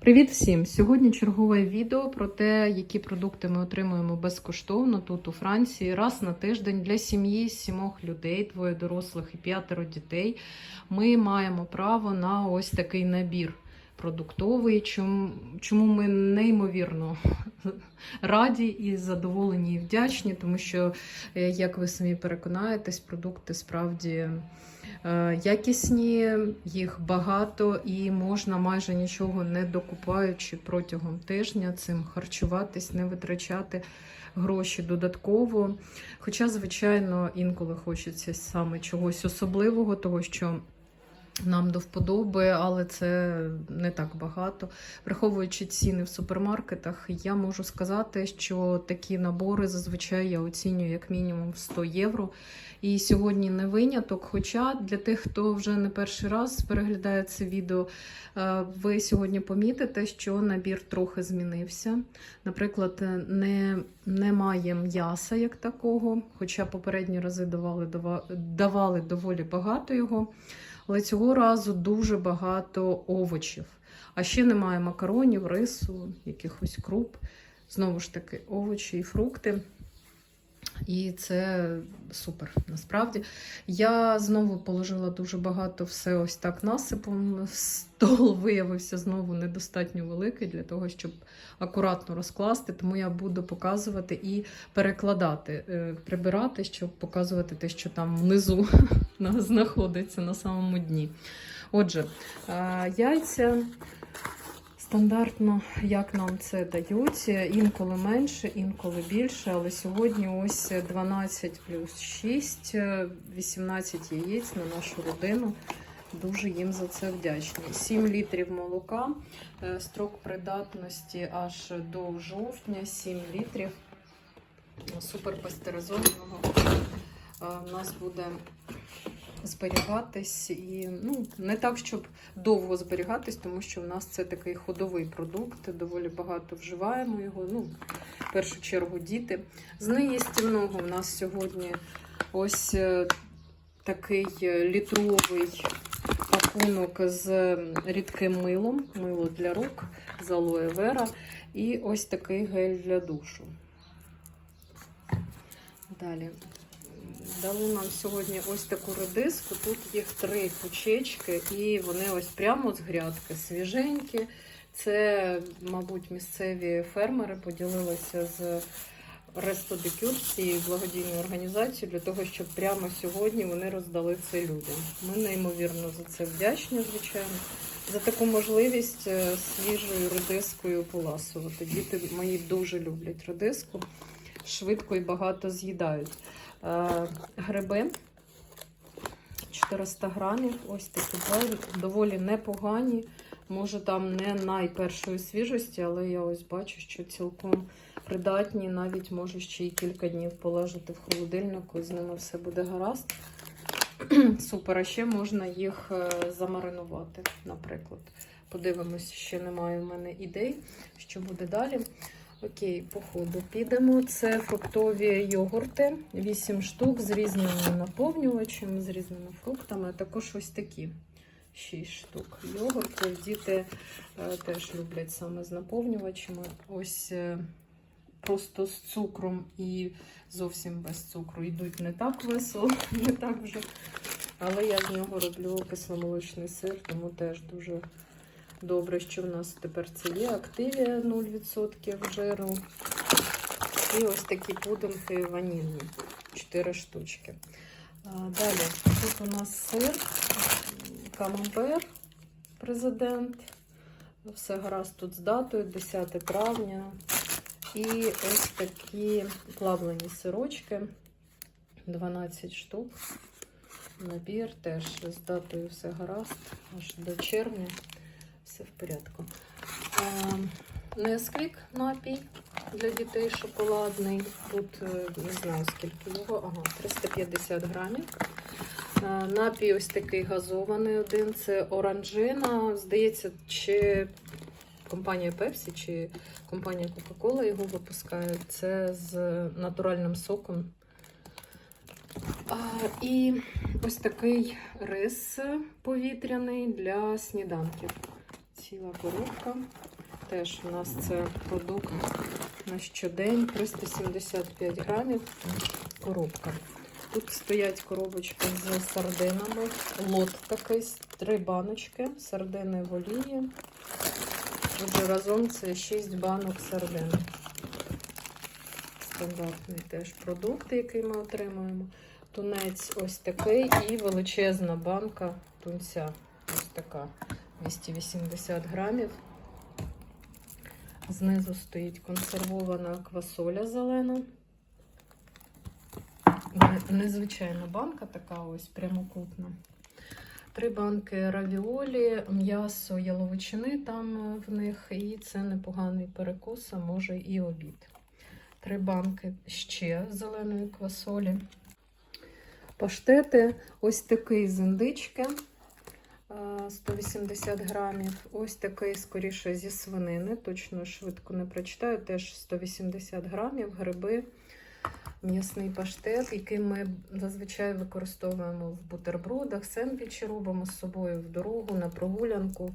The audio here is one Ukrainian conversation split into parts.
Привіт всім! Сьогодні чергове відео про те, які продукти ми отримуємо безкоштовно тут у Франції раз на тиждень для сім'ї сімох людей, двоє дорослих і п'ятеро дітей. Ми маємо право на ось такий набір продуктовий. Чому, ми неймовірно раді і задоволені і вдячні, тому що, е, як ви самі переконаєтесь, продукти справді. Е, Якісні, їх багато і можна майже нічого не докупаючи протягом тижня цим харчуватись, не витрачати гроші додатково. Хоча, звичайно, інколи хочеться саме чогось особливого, того що. Нам до вподоби, але це не так багато. Враховуючи ціни в супермаркетах, я можу сказати, що такі набори зазвичай я оцінюю як мінімум 100 євро. І сьогодні не виняток. Хоча для тих, хто вже не перший раз переглядає це відео, е, ви сьогодні помітите, що набір трохи змінився. Наприклад, не, немає м'яса як такого, хоча попередні рази давали, давали доволі багато його. Але цього разу дуже багато овочів. А ще немає макаронів, рису, якихось круп. Знову ж таки, овочі і фрукти. І це супер. Насправді я знову положила дуже багато все ось так насипом. Стол виявився знову недостатньо великий для того, щоб акуратно розкласти. Тому я буду показувати і перекладати, е, прибирати, щоб показувати те, що там внизу знаходиться на самому дні. Отже, яйця. Стандартно, як нам це дають, інколи менше, інколи більше, але сьогодні ось 12 плюс 6, 18 яєць на нашу родину. Дуже їм за це вдячні. 7 літрів молока, е, строк придатності аж до жовтня, 7 літрів суперпастеризованого. Е, У нас буде зберігатись і ну, не так, щоб довго зберігатись, тому що в нас це такий ходовий продукт, доволі багато вживаємо його. Ну, в першу чергу діти. З неїстівного в нас сьогодні ось е, такий е, літровий пакунок з рідким милом, мило для рук з алоє вера, і ось такий гель для душу. Далі. Дали нам сьогодні ось таку редиску. Тут їх три кучечки, і вони ось прямо з грядки свіженькі. Це, мабуть, місцеві фермери поділилися з Ресто Декюр, цією благодійною організацією, для того, щоб прямо сьогодні вони роздали це людям. Ми неймовірно за це вдячні, звичайно, за таку можливість е, свіжою редискою поласувати. Діти мої дуже люблять редиску, швидко і багато з'їдають. Е, Гриби 400 грамів, ось такі доволі- непогані. Може, там не найпершої свіжості, але я ось бачу, що цілком придатні, навіть можу ще й кілька днів полежати в холодильнику, з ними все буде гаразд. Супер, а ще можна їх е, замаринувати, наприклад. Подивимось, ще немає в мене ідей, що буде далі. Окей, по ходу підемо. Це фруктові йогурти, 8 штук з різними наповнювачами, з різними фруктами, а також ось такі 6 штук йогуртів. Діти е, теж люблять саме з наповнювачами. Ось е, просто з цукром і зовсім без цукру. Йдуть не так весело, не так вже. Але я з нього роблю кисломолочний сир, тому теж дуже добре, що в нас тепер це є. Активія 0% жиру. І ось такі пудинги ванільні. 4 штучки. Далі, тут у нас сир, камамбер, президент. Все гаразд тут з датою, 10 травня. І ось такі плавлені сирочки, 12 штук. Набір теж з датою все гаразд, аж до червня. Все в порядку. Несквік напій для дітей шоколадний. Тут е, не знаю скільки його, ага, 350 грамів. Е, Напій ось такий газований один. Це оранжина. Здається, чи компанія Pepsi, чи компанія Coca-Cola його випускає. Це з натуральним соком. І ось такий рис повітряний для сніданків. Ціла коробка. Теж у нас це продукт на щодень 375 грамів. Коробка. Тут стоять коробочки з сардинами. Лот такий, три баночки, сардини в олії. Отже, разом це 6 банок сардин. Стандартний теж продукт, який ми отримуємо. Тунець ось такий і величезна банка тунця. Ось така 280 грамів. Знизу стоїть консервована квасоля зелена. Незвичайна банка, така ось прямокутна. Три банки равіолі, м'ясо яловичини там в них, і це непоганий перекус, а може і обід. Три банки ще зеленої квасолі. Паштети, ось такий з індички 180 грамів. Ось такий, скоріше, зі свинини. Точно швидко не прочитаю. Теж 180 грамів, гриби, м'ясний паштет, який ми зазвичай використовуємо в бутербродах, сендвічі робимо з собою в дорогу, на прогулянку.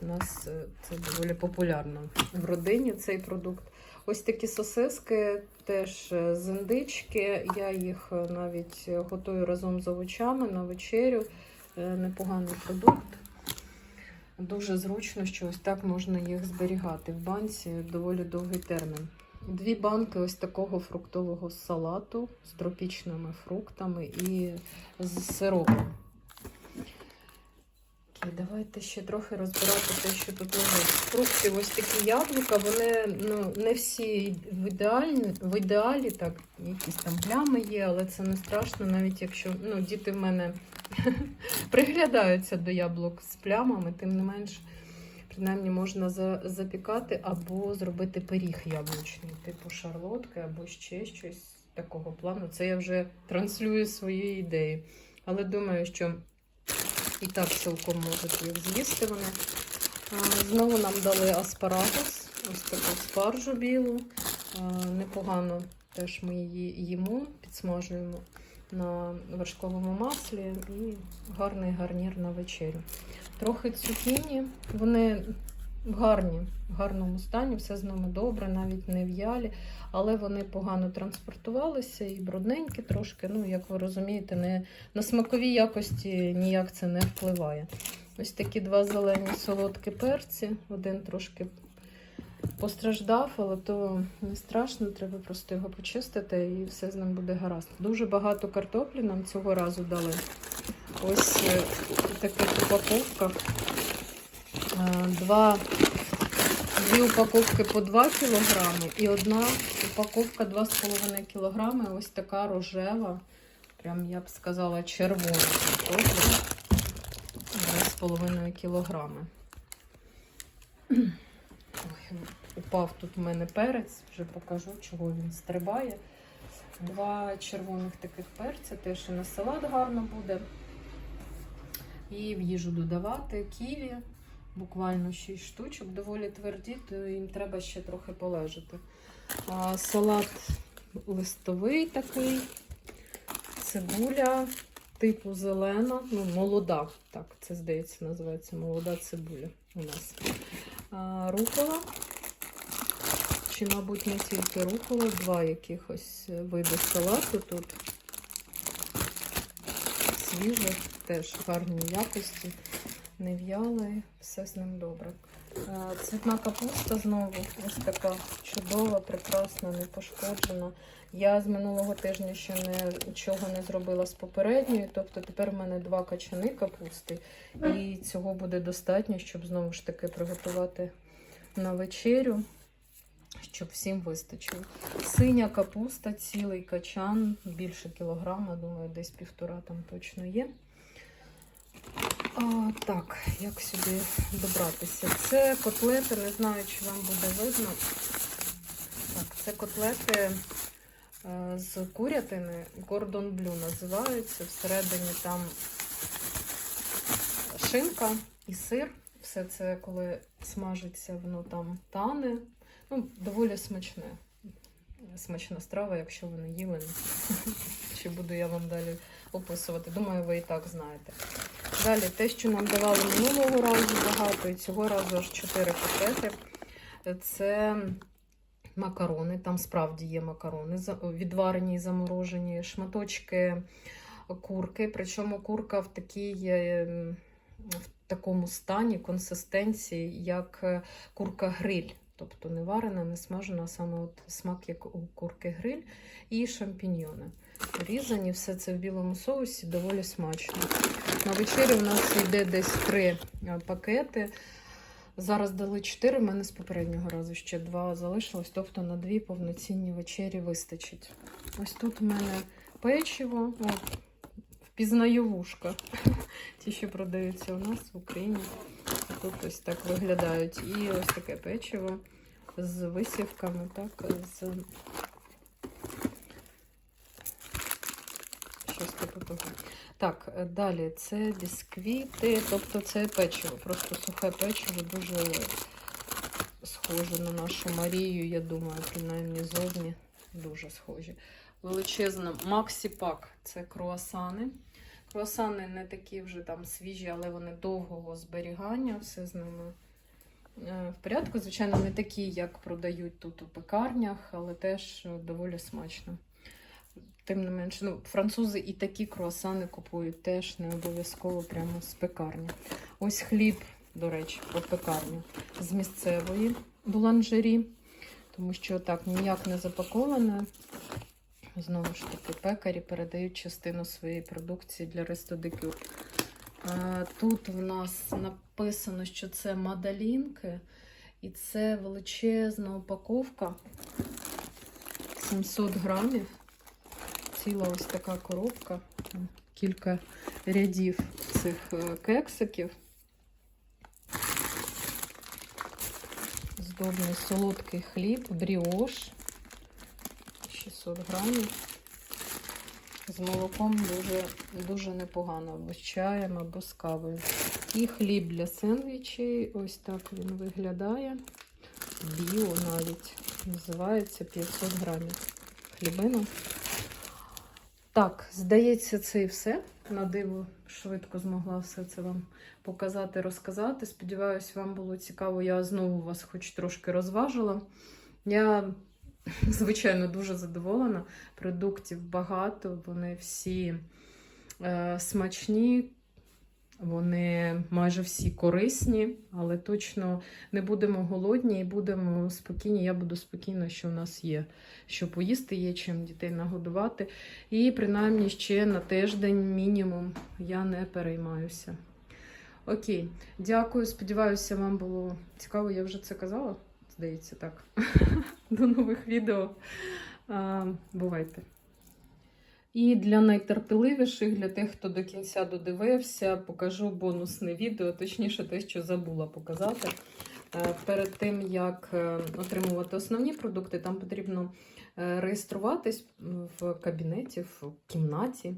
У нас е, це доволі популярно в родині цей продукт. Ось такі сосиски теж е, з індички. Я їх е, навіть е, готую разом з овочами на вечерю. Е, Непоганий продукт. Дуже зручно, що ось так можна їх зберігати в банці доволі довгий термін. Дві банки ось такого фруктового салату з тропічними фруктами і з сиропом. Окей, давайте ще трохи розбирати те, що тут лежить. З Фруктів ось такі яблука, вони ну, не всі в, ідеальні, в ідеалі, так, якісь там плями є, але це не страшно, навіть якщо ну, діти в мене приглядаються до яблук з плямами, тим не менш, принаймні можна за, запікати або зробити пиріг яблучний, типу шарлотки, або ще щось такого плану. Це я вже транслюю свої ідеї. Але думаю, що і так цілком можуть їх з'їсти вони. Знову нам дали аспарагус, ось таку спаржу білу. Непогано теж ми її їмо, підсмажуємо на вершковому маслі і гарний гарнір на вечерю. Трохи цукіні, вони гарні, в гарному стані, все з ними добре, навіть не в'ялі, але вони погано транспортувалися і брудненькі трошки. Ну, як ви розумієте, не, на смакові якості ніяк це не впливає. Ось такі два зелені солодкі перці. Один трошки постраждав, але то не страшно, треба просто його почистити і все з ним буде гаразд. Дуже багато картоплі нам цього разу дали. Ось е, у таких упаковках. Е, Два, дві упаковки по 2 кілограми і одна упаковка 2,5 кілограми. Ось така рожева, прям я б сказала, червона картопля. 2,5 кілограми. Ой, упав тут в мене перець, вже покажу, чого він стрибає. Два червоних таких перця, теж і на салат гарно буде. І в їжу додавати ківі, буквально 6 штучок, доволі тверді, то їм треба ще трохи полежати. А, салат листовий такий, цибуля, типу зелена, ну, молода. Так, це здається, називається молода цибуля у нас. Рукола. Чи, мабуть, не тільки рукола, два якихось види салату тут. Свіжих, теж гарні якості, не в'яли, все з ним добре. Е, Цвітна капуста знову ось така чудова, прекрасна, не пошкоджена. Я з минулого тижня ще нічого не зробила з попередньої, тобто тепер в мене два качани капусти, і цього буде достатньо, щоб знову ж таки приготувати на вечерю, щоб всім вистачило. Синя капуста, цілий качан, більше кілограма, думаю, десь півтора там точно є. А, так, як сюди добратися? Це котлети, не знаю, чи вам буде видно. Так, це котлети е, з курятини, Гордон Блю називаються. Всередині там шинка і сир. Все це, коли смажиться, воно там тане. Ну, доволі смачне. Смачна страва, якщо ви не їли. Чи буду я вам далі описувати? Думаю, ви і так знаєте. Далі те, що нам давали минулого разу багато, і цього разу аж 4 пакети. Це макарони, там справді є макарони, відварені і заморожені, шматочки курки. Причому курка в такій, е, в такому стані, консистенції, як е, курка гриль. Тобто не варена, не смажена, а саме от смак, як у курки гриль, і шампіньйони. Різані, все це в білому соусі, доволі смачно. На вечері у нас йде десь три е, пакети. Зараз дали чотири, в мене з попереднього разу ще два залишилось, тобто на дві повноцінні вечері вистачить. Ось тут у мене печиво, о, впізнаю вушка. Ті, що продаються у нас в Україні. Тут ось так виглядають. І ось таке печиво з висівками, так, з щось типу. Так, е, далі це бісквіти, тобто це печиво, просто сухе печиво, дуже схоже на нашу Марію, я думаю, принаймні зовні дуже схожі. Величезна Максі Пак це круасани. Круасани не такі вже там свіжі, але вони довгого зберігання, все з ними е, в порядку. Звичайно, не такі, як продають тут у пекарнях, але теж е, доволі смачно. Тим не менше, ну, французи і такі круасани купують теж не обов'язково прямо з пекарні. Ось хліб, до речі, про пекарню з місцевої буланжері, тому що так ніяк не запаковане. Знову ж таки, пекарі передають частину своєї продукції для Ресто де Тут в нас написано, що це мадалінки, і це величезна упаковка 700 грамів. Ціла ось така коробка, кілька рядів цих е, кексиків. Здобний солодкий хліб, бріош 600 грамів. З молоком дуже, дуже непогано, або з чаєм, або з кавою. І хліб для сендвічей. Ось так він виглядає. Біо навіть. Називається 500 грамів. Хлібина. Так, здається, це і все. На диво швидко змогла все це вам показати, розказати. Сподіваюсь, вам було цікаво. Я знову вас хоч трошки розважила. Я, звичайно, дуже задоволена. Продуктів багато, вони всі е, смачні, вони майже всі корисні, але точно не будемо голодні і будемо спокійні. Я буду спокійна, що в нас є що поїсти, є чим дітей нагодувати. І принаймні ще на тиждень мінімум я не переймаюся. Окей, дякую. Сподіваюся, вам було цікаво. Я вже це казала. Здається, так. До нових відео. Бувайте. І для найтерпеливіших, для тих, хто до кінця додивився, покажу бонусне відео, точніше, те, що забула показати. Е, Перед тим, як е, отримувати основні продукти, там потрібно е, реєструватись в кабінеті, в кімнаті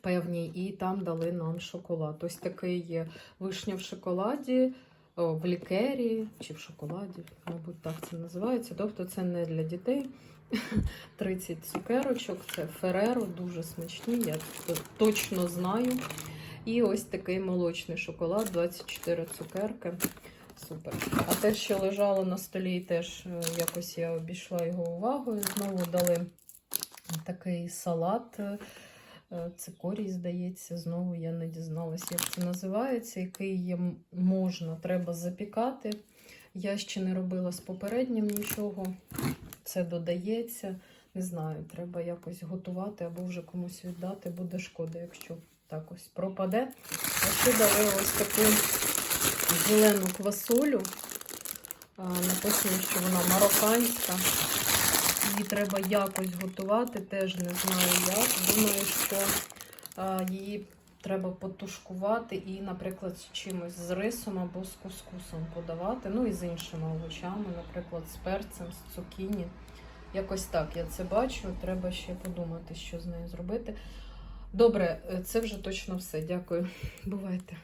певній, і там дали нам шоколад. Ось такий є вишня в шоколаді, в лікері чи в шоколаді, мабуть, так це називається. Тобто це не для дітей. 30 цукерочок, це Фереро, дуже смачні, я точно знаю. І ось такий молочний шоколад, 24 цукерки. Супер. А те, що лежало на столі, теж е, якось я обійшла його увагою. Знову дали такий салат. Е, Цикорій, здається, знову я не дізналась, як це називається, який є, можна, треба запікати. Я ще не робила з попереднім нічого. Це додається. Не знаю, треба якось готувати або вже комусь віддати. Буде шкода, якщо так ось пропаде. А ще дали ось таку зелену квасолю. А, Написано, що вона марокканська. Її треба якось готувати, теж не знаю як. Думаю, що її треба потушкувати і, наприклад, з чимось з рисом або з кускусом подавати. Ну і з іншими овочами, наприклад, з перцем, з цукіні. Якось так я це бачу. Треба ще подумати, що з нею зробити. Добре, е, це вже точно все. Дякую. Бувайте.